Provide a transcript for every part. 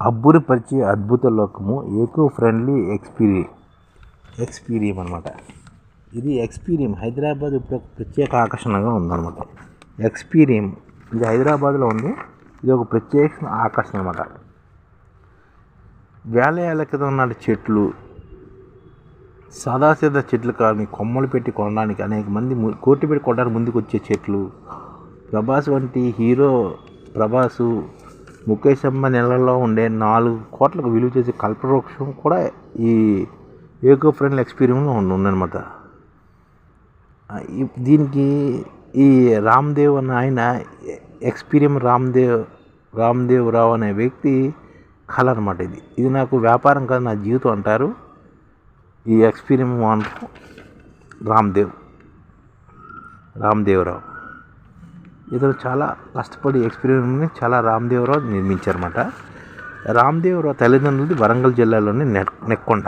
అబ్బురపరిచే అద్భుత లోకము ఏకో ఫ్రెండ్లీ ఎక్స్పీరి ఎక్స్పీరియం అనమాట ఇది ఎక్స్పీరియం హైదరాబాద్ ఇప్పుడు ఒక ప్రత్యేక ఆకర్షణగా ఉందన్నమాట. ఎక్స్పీరియం ఇది హైదరాబాద్లో ఉంది. ఇది ఒక ప్రత్యేక ఆకర్షణ అనమాట వేల ఏళ్ళ క్రితం నాటి చెట్లు సాదాసీదా చెట్లు కానీ కొమ్మలు పెట్టి కొనడానికి అనేక మంది కోటి పెట్టి కొనడానికి ముందుకు వచ్చే చెట్లు. ప్రభాస్ వంటి హీరో ప్రభాసు ముఖేష్ అంబానీ నెలల్లో ఉండే నాలుగు కోట్లకు విలువ చేసే కల్పవృక్షం కూడా ఈ ఏకో ఫ్రెండ్లీ ఎక్స్పీరియన్స్లో ఉందన్నమాట. దీనికి ఈ రామ్దేవ్ అన్న ఆయన ఎక్స్పీరియం రామ్దేవ్ రామ్దేవ్ రావు అనే వ్యక్తి కళ అనమాట ఇది. ఇది నాకు వ్యాపారం కాదు నా జీవితం అంటారు. ఈ ఎక్స్పీరియం అంటారు రామ్దేవ్ రామ్దేవరావు. ఇతను చాలా కష్టపడి ఎక్స్పీరియన్స్ని చాలా రామదేవరావు నిర్మించారన్నమాట. రామదేవరావు తల్లిదండ్రులది వరంగల్ జిల్లాలోని నెక్ నెక్కొండ.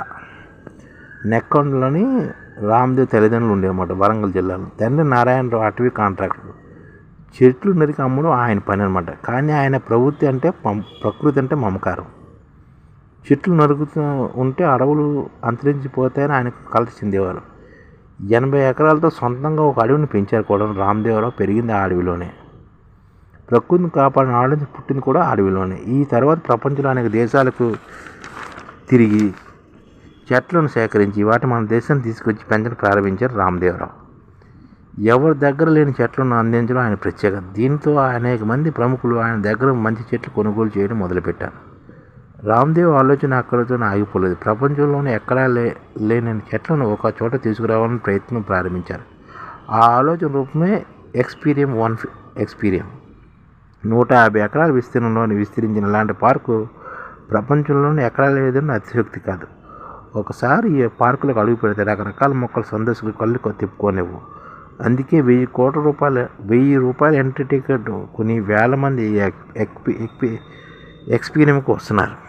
నెక్కొండలోని రామ్దేవ్ తల్లిదండ్రులు ఉండేవన్నమాట వరంగల్ జిల్లాలో. తండ్రి నారాయణరావు అటవీ కాంట్రాక్టర్. చెట్లు నరికి అమ్మడం ఆయన పని అనమాట కానీ ఆయన ప్రవృత్తి అంటే పం- ప్రకృతి అంటే మమకారం. చెట్లు నరుకుతూ ఉంటే అడవులు అంతరించిపోతాయని ఆయనకు కలత చెందేవారు. ఎనభై ఎకరాలతో సొంతంగా ఒక అడవిని పెంచారు కూడా రామదేవరావు పెరిగింది ఆ అడవిలోనే. ప్రకృతిని కాపాడిన ఆడది పుట్టింది కూడా అడవిలోనే. ఈ తర్వాత ప్రపంచంలో అనేక దేశాలకు తిరిగి చెట్లను సేకరించి వాటి మన దేశాన్ని తీసుకొచ్చి పెంచడం ప్రారంభించారు రామదేవరావు. ఎవరి దగ్గర లేని చెట్లను అందించడం ఆయన ప్రత్యేకత. దీంతో అనేక మంది ప్రముఖులు ఆయన దగ్గర మంచి చెట్లు కొనుగోలు చేయడం మొదలుపెట్టారు. రామ్దేవ్ ఆలోచన అక్కడితో ఆగిపోలేదు. ప్రపంచంలోనే ఎక్కడా లే లేని చెట్లను ఒక చోట తీసుకురావాలని ప్రయత్నం ప్రారంభించారు. ఆ ఆలోచన రూపమే ఎక్స్పీరియం వన్ ఎక్స్పీరియం. నూట యాభై ఎకరాల విస్తీర్ణంలోని విస్తరించిన ఇలాంటి పార్కు ప్రపంచంలోనే ఎక్కడా లేదని అతిశక్తి కాదు. ఒకసారి ఈ పార్కులకు అడుగు పెడితే రకరకాల మొక్కలు సందర్శకులు కళ్ళు తిప్పుకోనివ్వు. అందుకే వెయ్యి కోట్ల రూపాయలు వెయ్యి రూపాయల ఎంట్రీ టికెట్ కొన్ని వేల మంది ఎక్- ఎక్పి ఎక్పి ఎక్స్పీరియంకి వస్తున్నారు.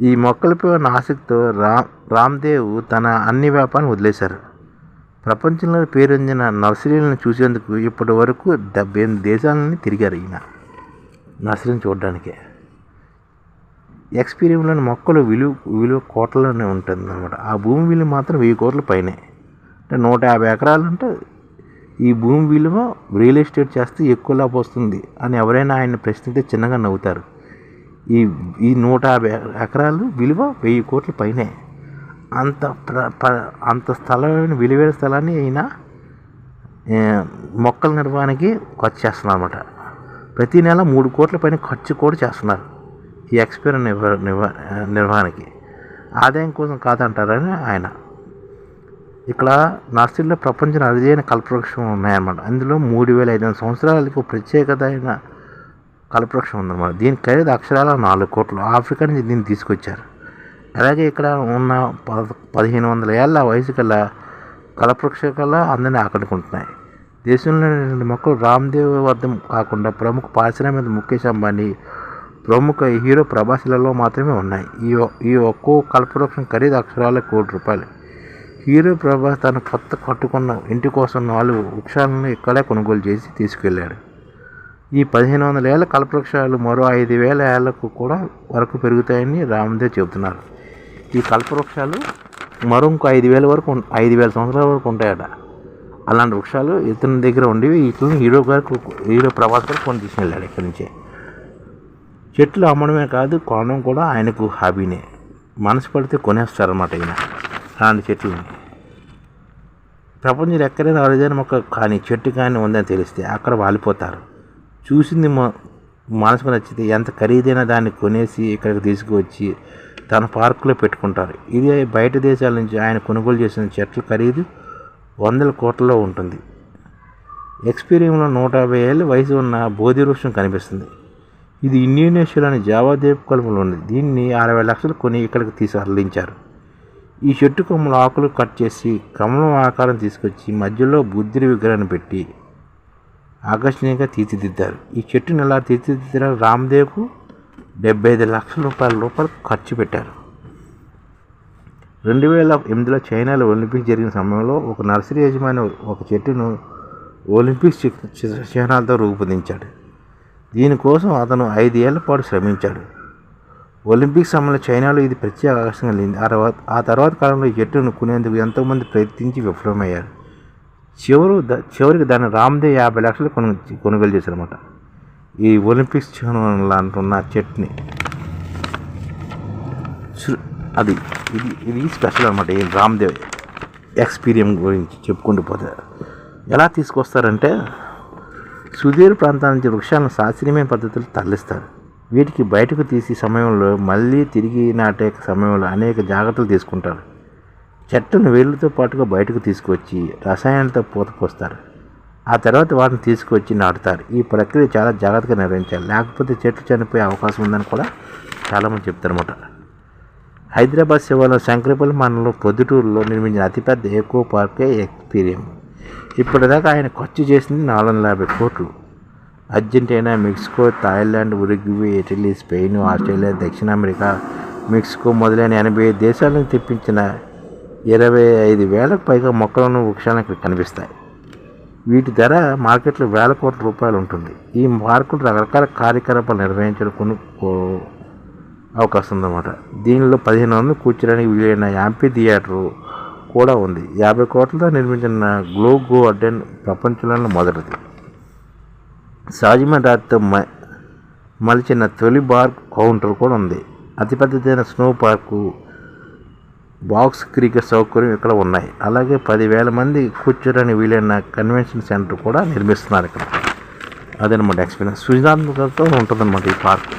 ఈ మొక్కలపై ఉన్న ఆసక్తితో రామ్ రామ్దేవ్ తన అన్ని వ్యాపారాలను వదిలేశారు. ప్రపంచంలో పేరొందిన నర్సరీలను చూసేందుకు ఇప్పటి వరకు డెబ్బై ఎనిమిది దేశాలని తిరిగారు ఈయన నర్సరీని చూడడానికి. ఎక్స్పీరియంలోని మొక్కలు విలువ విలువ కోట్లలోనే ఉంటుంది అనమాట ఆ భూమి విలువ మాత్రం వెయ్యి కోట్ల పైనే. అంటే నూట యాభై ఎకరాలు అంటే ఈ భూమి విలువ రియల్ ఎస్టేట్ చేస్తే ఎక్కువ లాభం వస్తుంది అని ఎవరైనా ఆయన ప్రశ్నిస్తే చిన్నగా నవ్వుతారు. ఈ ఈ నూట యాభై ఎకరాలు విలువ వెయ్యి కోట్ల పైనే. అంత ప్ర అంత స్థలమైన విలువైన స్థలాన్ని అయినా మొక్కల నిర్వహణకి ఖర్చు చేస్తున్నారు అనమాట ప్రతి నెల మూడు కోట్ల పైన ఖర్చు కూడా చేస్తున్నారు ఈ ఎక్స్పైర్ నిర్వ నిర్వహణకి. ఆదాయం కోసం కాదంటారని ఆయన. ఇక్కడ నర్సరీలో ప్రపంచం అరుదైన కల్పవృక్షం ఉన్నాయన్నమాట. అందులో మూడు వేల ఐదు వందల సంవత్సరాలకి ప్రత్యేకత అయిన కల్పవృక్షం ఉందన్నమాట. దీని ఖరీదు అక్షరాల నాలుగు కోట్లు. ఆఫ్రికా నుంచి దీన్ని తీసుకొచ్చారు. అలాగే ఇక్కడ ఉన్న పద పదిహేను వందల ఏళ్ళ వయసు గల కల్పవృక్ష కల్లా అందరినీ ఆకట్టుకుంటున్నాయి. దేశంలో రెండు మొక్కలు రామ్దేవ్ వద్ద కాకుండా ప్రముఖ పారిశ్రామిక ముఖేష్ అంబానీ ప్రముఖ హీరో ప్రభాస్లలో మాత్రమే ఉన్నాయి. ఈ ఈ ఒక్కో కల్పవృక్షం ఖరీదు అక్షరాల కోటి రూపాయలు. హీరో ప్రభాస్ తన కొత్త కట్టుకున్న ఇంటి కోసం నాలుగు వృక్షాలను ఇక్కడే కొనుగోలు చేసి తీసుకెళ్ళాడు ఈ పదిహేను వందల ఏళ్ళ కల్పవృక్షాలు మరో ఐదు వేల ఏళ్ళకు కూడా వరకు పెరుగుతాయని రామదేవ్ చెబుతున్నారు. ఈ కల్పవృక్షాలు మరో ఇంకో ఐదు వేల వరకు ఐదు వేల సంవత్సరాల వరకు ఉంటాయట. అలాంటి వృక్షాలు ఇతని దగ్గర ఉండేవి ఇతను హీరో గారు హీరో ప్రభాస్ గారు కొని తీసుకెళ్ళాడు ఇక్కడి నుంచే. చెట్లు అమ్మడమే కాదు కొనడం కూడా ఆయనకు హాబీనే. మనసు పడితే కొనేస్తారన్నమాట ఈయన అలాంటి చెట్లని. ప్రపంచంలో ఎక్కడైనా అరుదైన మొక్క కానీ చెట్టు కానీ ఉందని తెలిస్తే అక్కడ వాలిపోతారు. చూసింది మా మనసుకు నచ్చితే ఎంత ఖరీదైన దాన్ని కొనేసి ఇక్కడికి తీసుకువచ్చి తన పార్కులో పెట్టుకుంటారు. ఇది బయట దేశాల నుంచి ఆయన కొనుగోలు చేసిన చెట్ల ఖరీదు వందల కోట్లలో ఉంటుంది. ఎక్స్పీరియంలో నూట యాభై ఏళ్ళ వయసు ఉన్న బోధి వృక్షం కనిపిస్తుంది. ఇది ఇండోనేషియాలోని జావా ద్వీపకల్పంలో ఉంది. దీన్ని అరవై లక్షలు కొని ఇక్కడికి తీసి అరలించారు ఈ చెట్టు కొమ్మల ఆకులు కట్ చేసి కమలం ఆకారం తీసుకొచ్చి మధ్యలో బుద్ధుడి విగ్రహాన్ని పెట్టి ఆకర్షణీయంగా తీర్చిదిద్దారు. ఈ చెట్టుని ఎలా తీర్చిదిద్దడానికి రామ్దేవ్కు డెబ్బై ఐదు లక్షల రూపాయల రూపాయలు ఖర్చు పెట్టారు. రెండు వేల ఎనిమిదిలో చైనాలో ఒలింపిక్స్ జరిగిన సమయంలో ఒక నర్సరీ యజమాని ఒక చెట్టును ఒలింపిక్స్ చిహ్నాలతో రూపొందించాడు. దీనికోసం అతను ఐదు ఏళ్ళ పాటు శ్రమించాడు. ఒలింపిక్స్ సమయంలో చైనాలో ఇది ప్రత్యేక ఆకర్షణ కలిగింది ఆ తర్వాత ఆ తర్వాత కాలంలో ఈ చెట్టును కొనేందుకు ఎంతోమంది ప్రయత్నించి విఫలమయ్యారు. చివరు ద చివరికి దాన్ని రామ్దేవ్ యాభై లక్షలు కొను కొనుగోలు చేశారన్నమాట. ఈ ఒలింపిక్స్ చిహ్నం అంటున్న చెట్ని అది ఇది ఇది స్పెషల్ అనమాట ఈ రామ్దేవ్ ఎక్స్పీరియన్స్ గురించి చెప్పుకుంటూ పోతే. ఎలా తీసుకొస్తారంటే సుదీర్ ప్రాంతాల నుంచి వృక్షాలను శాస్త్రీయమైన పద్ధతులు తరలిస్తారు. వీటికి బయటకు తీసి సమయంలో మళ్ళీ తిరిగి నాటే సమయంలో అనేక జాగ్రత్తలు తీసుకుంటారు. చెట్టును వేళ్ళతో పాటుగా బయటకు తీసుకువచ్చి రసాయనాలతో పూత పోస్తారు ఆ తర్వాత వాటిని తీసుకువచ్చి నాటుతారు. ఈ ప్రక్రియ చాలా జాగ్రత్తగా నిర్వహించాలి. లేకపోతే చెట్లు చనిపోయే అవకాశం ఉందని కూడా చాలామంది చెప్తారన్నమాట. హైదరాబాద్ శివాలో శంకరపల్లి మండలం పొద్దుటూరులో నిర్మించిన అతిపెద్ద ఎకో పార్కే ఎక్స్పీరియం ఇప్పటిదాకా ఆయన ఖర్చు చేసింది నాలుగు వందల యాభై కోట్లు. Argentina Mexico Thailand Uruguay Italy Spain Australia దక్షిణ అమెరికా మెక్సికో మొదలైన ఎనభై దేశాలను తెప్పించిన ఇరవై ఐదు వేలకు పైగా మొక్కలను వృక్షాలను ఇక్కడ కనిపిస్తాయి. వీటి ధర మార్కెట్లో వేల కోట్ల రూపాయలు ఉంటుంది. ఈ మార్కులు రకరకాల కార్యకలాపాలు నిర్వహించడం కొను అవకాశం ఉందన్నమాట. దీనిలో పదిహేను వందలు కూర్చోడానికి వీలైన యాంపీ థియేటరు కూడా ఉంది. యాభై కోట్లతో నిర్మించిన గ్లో గార్డెన్ ప్రపంచంలోనే మొదటిది. సాజిమన్ రాతితో మ మలిచిన తొలి బార్ కౌంటర్ కూడా ఉంది. అతిపెద్దదైన స్నో పార్కు బాక్స్ క్రికెట్ సౌకర్యం ఇక్కడ ఉన్నాయి. అలాగే పదివేల మంది కూర్చోడానికి వీలైన కన్వెన్షన్ సెంటర్ కూడా నిర్మిస్తున్నారు ఇక్కడ. అదనమాట ఎక్స్పీరియన్స్ సృజనాత్మకతతో ఉంటుందన్నమాట ఈ పార్క్.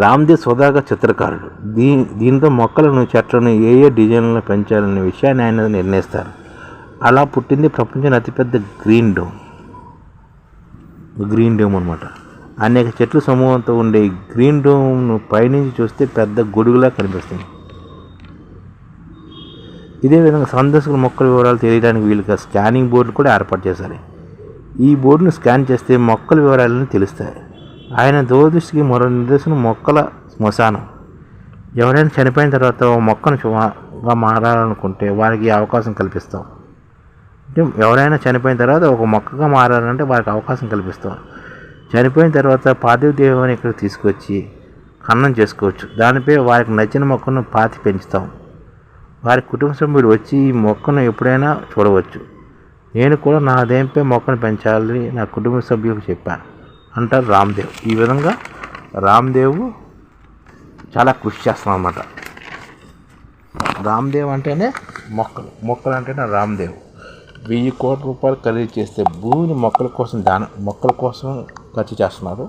రామ్దేవ్ సుధాకర్ చిత్రకారుడు. దీ దీంతో మొక్కలను చెట్లను ఏ ఏ డిజైన్లను పెంచాలనే విషయాన్ని ఆయన నిర్ణయిస్తారు. అలా పుట్టింది ప్రపంచంలో అతిపెద్ద గ్రీన్ డోమ్. గ్రీన్ డోమ్ అనమాట అనేక చెట్లు సమూహంతో ఉండే గ్రీన్ డోమ్ను పైనుంచి చూస్తే పెద్ద గొడుగులా కనిపిస్తుంది. ఇదే విధంగా సందర్శకుల మొక్కల వివరాలు తెలియడానికి వీలుగా స్కానింగ్ బోర్డులు కూడా ఏర్పాటు చేశారు. ఈ బోర్డును స్కాన్ చేస్తే మొక్కల వివరాలను తెలుస్తాయి. ఆయన దూరదృష్టికి మరో నిర్దేశం మొక్కల శ్మశానం. ఎవరైనా చనిపోయిన తర్వాత మొక్కను శుభంగా మారాలనుకుంటే వారికి ఈ అవకాశం కల్పిస్తాం. అంటే ఎవరైనా చనిపోయిన తర్వాత ఒక మొక్కగా మారాలంటే వారికి అవకాశం కల్పిస్తాం. చనిపోయిన తర్వాత పార్థివ దేవాన్ని ఇక్కడ తీసుకొచ్చి ఖననం చేసుకోవచ్చు. దానిపై వారికి నచ్చిన మొక్కను పాతి పెంచుతాం. వారి కుటుంబ సభ్యులు వచ్చి ఈ మొక్కను ఎప్పుడైనా చూడవచ్చు. నేను కూడా నా దేంపై మొక్కను పెంచాలని నా కుటుంబ సభ్యులకు చెప్పాను. అంటారు రామ్దేవ్. ఈ విధంగా రామ్దేవ్ చాలా కృషి చేస్తాం అన్నమాట రామ్దేవ్ అంటేనే మొక్కలు. మొక్కలు అంటేనే రామ్దేవ్. వెయ్యి కోట్ల రూపాయలు ఖరీదు చేస్తే భూమిని మొక్కల కోసం దాన మొక్కల కోసం ఖర్చు చేస్తున్నారు